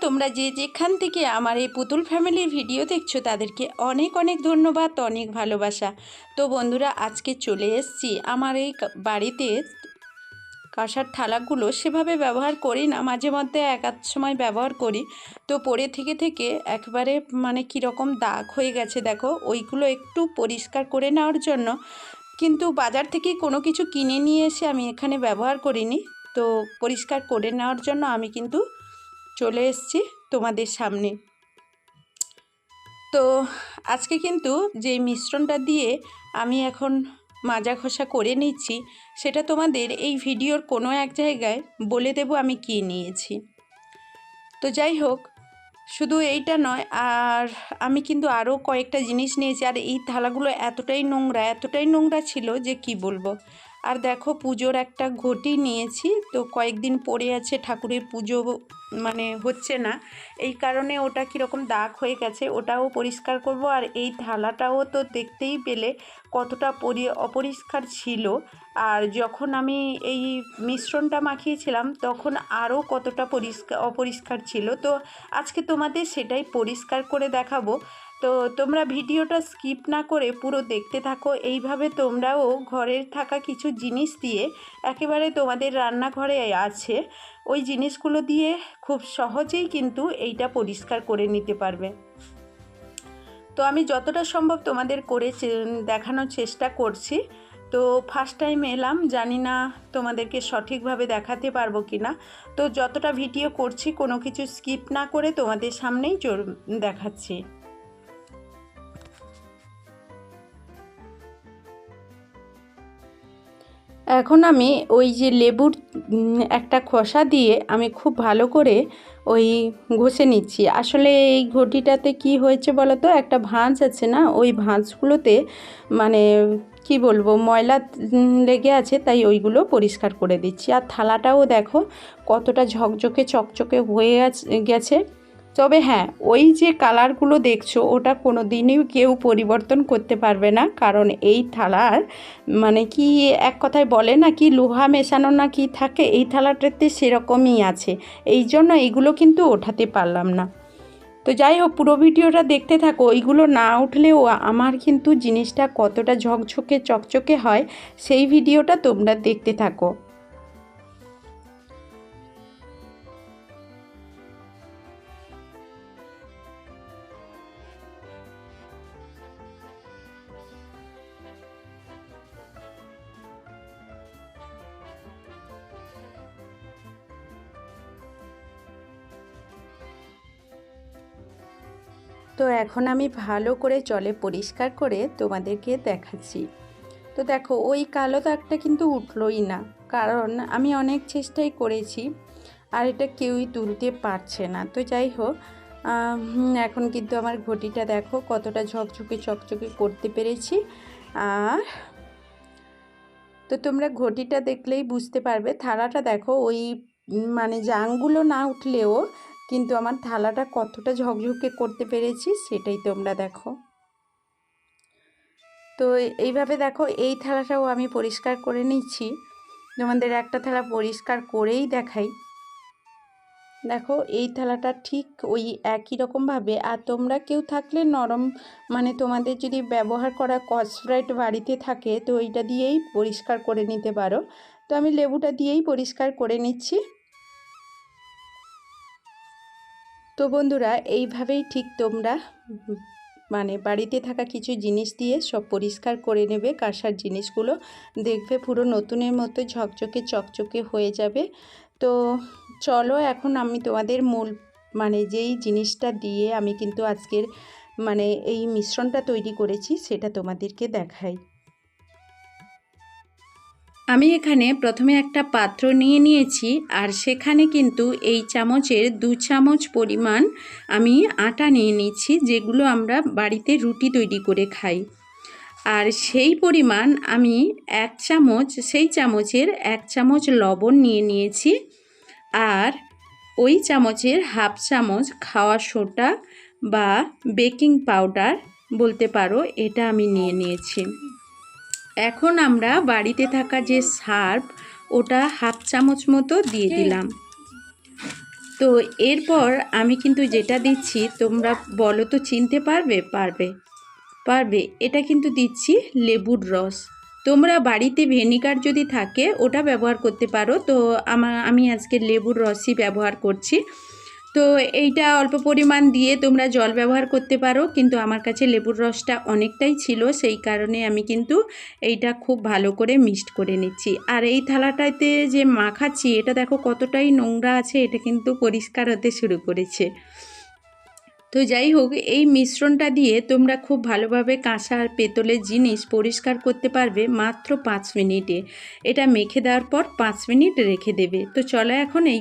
তোমরা যে যেখান থেকে আমার এই পুতুল ফ্যামিলির ভিডিও দেখছ, তাদেরকে অনেক অনেক ধন্যবাদ, অনেক ভালোবাসা। তো বন্ধুরা, আজকে চলে এসেছি আমার এই বাড়িতে। কাঁসার থালাগুলো সেভাবে ব্যবহার করি না, মাঝে মধ্যে এক আধ সময় ব্যবহার করি। তো পরে থেকে থেকে একবারে মানে কীরকম দাগ হয়ে গেছে, দেখো, ওইগুলো একটু পরিষ্কার করে নেওয়ার জন্য। কিন্তু বাজার থেকে কোনো কিছু কিনে নিয়ে এসে আমি এখানে ব্যবহার করিনি। তো পরিষ্কার করে নেওয়ার জন্য আমি কিন্তু চলে এসেছি তোমাদের সামনে। তো আজকে কিন্তু যে মিশ্রণটা দিয়ে আমি এখন মাজা ঘষা করে নিচ্ছি, সেটা তোমাদের এই ভিডিওর কোনো এক জায়গায় বলে দেব আমি কী নিয়েছি। তো যাই হোক, শুধু এইটা নয়, আর আমি কিন্তু আরও কয়েকটা জিনিস নিয়েছি, আর এই থালাগুলো এতটাই নোংরা এতটাই নোংরা ছিল যে কি বলব? আর দেখো পুজোর একটা ঘটি নিয়েছি, তো কয়েকদিন পরে আছে ঠাকুরের পুজো মানে হচ্ছে না। এই কারণে ওটা কীরকম দাগ হয়ে গেছে, ওটাও পরিষ্কার করব। আর এই থালাটাও তো দেখতেই পেলে কতটা পরি, অপরিষ্কার ছিল। আর যখন আমি এই মিশ্রণটা মাখিয়েছিলাম, তখন আরও কতটা পরিষ্কার অপরিষ্কার ছিল। তো আজকে তোমাদের সেটাই পরিষ্কার করে দেখাবো। তো তোমরা ভিডিওটা স্কিপ না করে পুরো দেখতে থাকো। এইভাবে তোমরাও ঘরের থাকা কিছু জিনিস দিয়ে একেবারে তোমাদের রান্নাঘরে আছে। ওই জিনিসগুলো দিয়ে খুব সহজেই কিন্তু এইটা পরিষ্কার করে নিতে পারবে। তো আমি যতটা সম্ভব তোমাদের করে দেখানোর চেষ্টা করছি। তো ফার্স্ট টাইম এলাম, জানি না তোমাদেরকে সঠিকভাবে দেখাতে পারব কি না তো যতটা ভিডিও করছি, কোনো কিছু স্কিপ না করে তোমাদের সামনেই দেখাচ্ছি। এখন আমি ওই যে লেবুর একটা খোসা দিয়ে আমি খুব ভালো করে ওই ঘষে নিচ্ছি। আসলে এই ঘটিটাতে কি হয়েছে বলো তো একটা ভাঁজ আছে না? ওই ভাঁজগুলোতে মানে কি বলব? ময়লা লেগে আছে, তাই ওইগুলো পরিষ্কার করে দিচ্ছি। আর থালাটাও দেখো কতটা ঝকঝকে, চকচকে হয়ে গেছে। তবে হ্যাঁ ওই যে কালারগুলো দেখছ, ওটা কোনো দিনই কেউ পরিবর্তন করতে পারবে না। কারণ এই থালার মানে কি এক কথায় বলে না কি লোহা মেশানো না কি থাকে, এই থালাটাতে সেরকমই আছে। এই জন্য এইগুলো কিন্তু ওঠাতে পারলাম না। তো যাই হোক, পুরো ভিডিওটা দেখতে থাকো। ওইগুলো না উঠলেও আমার কিন্তু জিনিসটা কতটা ঝকঝকে চকচকে হয়, সেই ভিডিওটা তোমরা দেখতে থাকো। তো এখন আমি ভালো করে জলে পরিষ্কার করে তোমাদেরকে দেখাচ্ছি। তো দেখো, ওই কালো দাগটা কিন্তু উঠলোই না, কারণ আমি অনেক চেষ্টাই করেছি আর এটা কেউই তুলতে পারছে না। তো যাই হোক এখন কিন্তু আমার ঘটিটা দেখো, কতটা ঝকঝকে চকচকে করতে পেরেছি। আর তো তোমরা ঘটিটা দেখলেই বুঝতে পারবে, থালাটা দেখো, ওই মানে জাংগুলো না উঠলেও কিন্তু আমার থালাটা কতটা ঝকঝকে করতে পেরেছি সেটাই তোমরা দেখো। তো এইভাবে দেখো, এই থালাটাও আমি পরিষ্কার করে নিচ্ছি। তোমাদের একটা থালা পরিষ্কার করেই দেখাই। দেখো, এই থালাটা ঠিক ওই একই রকমভাবে, আর তোমরা কেউ থাকলে নরম মানে তোমাদের যদি ব্যবহার করা কসব্রাইট বাড়িতে থাকে, তো এইটা দিয়েই পরিষ্কার করে নিতে পারো। তো আমি লেবুটা দিয়েই পরিষ্কার করে নিচ্ছি। তো বন্ধুরা, এইভাবেই ঠিক তোমরা মানে বাড়িতে থাকা কিছু জিনিস দিয়ে সব পরিষ্কার করে নেবে, কাঁসার জিনিসগুলো দেখবে পুরো নতুনের মতো ঝকঝকে চকচকে হয়ে যাবে। তো চলো এখন আমি তোমাদের মূল মানে যেই জিনিসটা দিয়ে আমি কিন্তু আজকের মানে এই মিশ্রণটা তৈরি করেছি, সেটা তোমাদেরকে দেখাই। আমি এখানে প্রথমে একটা পাত্র নিয়ে নিয়েছি, আর সেখানে কিন্তু এই চামচের দু চামচ পরিমাণ আমি আটা নিয়ে নিচ্ছি, যেগুলো আমরা বাড়িতে রুটি তৈরি করে খাই। আর সেই পরিমাণ আমি এক চামচ, সেই চামচের এক চামচ লবণ নিয়ে নিয়েছি, আর ওই চামচের হাফ চামচ খাওয়া সোটা বা বেকিং পাউডার বলতে পারো, এটা আমি নিয়ে নিয়েছি। এখন আমরা বাড়িতে থাকা যে সার্ফ ওটা হাফ চামচ মতো দিয়ে দিলাম। তো এরপর আমি কিন্তু যেটা দিচ্ছি তোমরা বলো তো চিনতে পারবে? পারবে। পারবে। এটা কিন্তু দিচ্ছি লেবুর রস। তোমরা বাড়িতে ভেনিগার যদি থাকে ওটা ব্যবহার করতে পারো। তো আমার আমি আজকে লেবুর রসই ব্যবহার করছি। তো এইটা অল্প পরিমাণ দিয়ে তোমরা জল ব্যবহার করতে পারো, কিন্তু আমার কাছে লেবুর রসটা অনেকটাই ছিল, সেই কারণে আমি কিন্তু এইটা খুব ভালো করে মিক্সড করে নিচ্ছি। আর এই থালাটাতে যে মাখাচ্ছি, এটা দেখো কতটাই নোংরা আছে, এটা কিন্তু পরিষ্কার হতে শুরু করেছে। তো যাই হোক, এই মিশ্রণটা দিয়ে তোমরা খুব ভালোভাবে কাঁসা আর পেতলের জিনিস পরিষ্কার করতে পারবে মাত্র পাঁচ মিনিটে। এটা মেখে দেওয়ার পর পাঁচ মিনিট রেখে দেবে। তো চলো এখন এই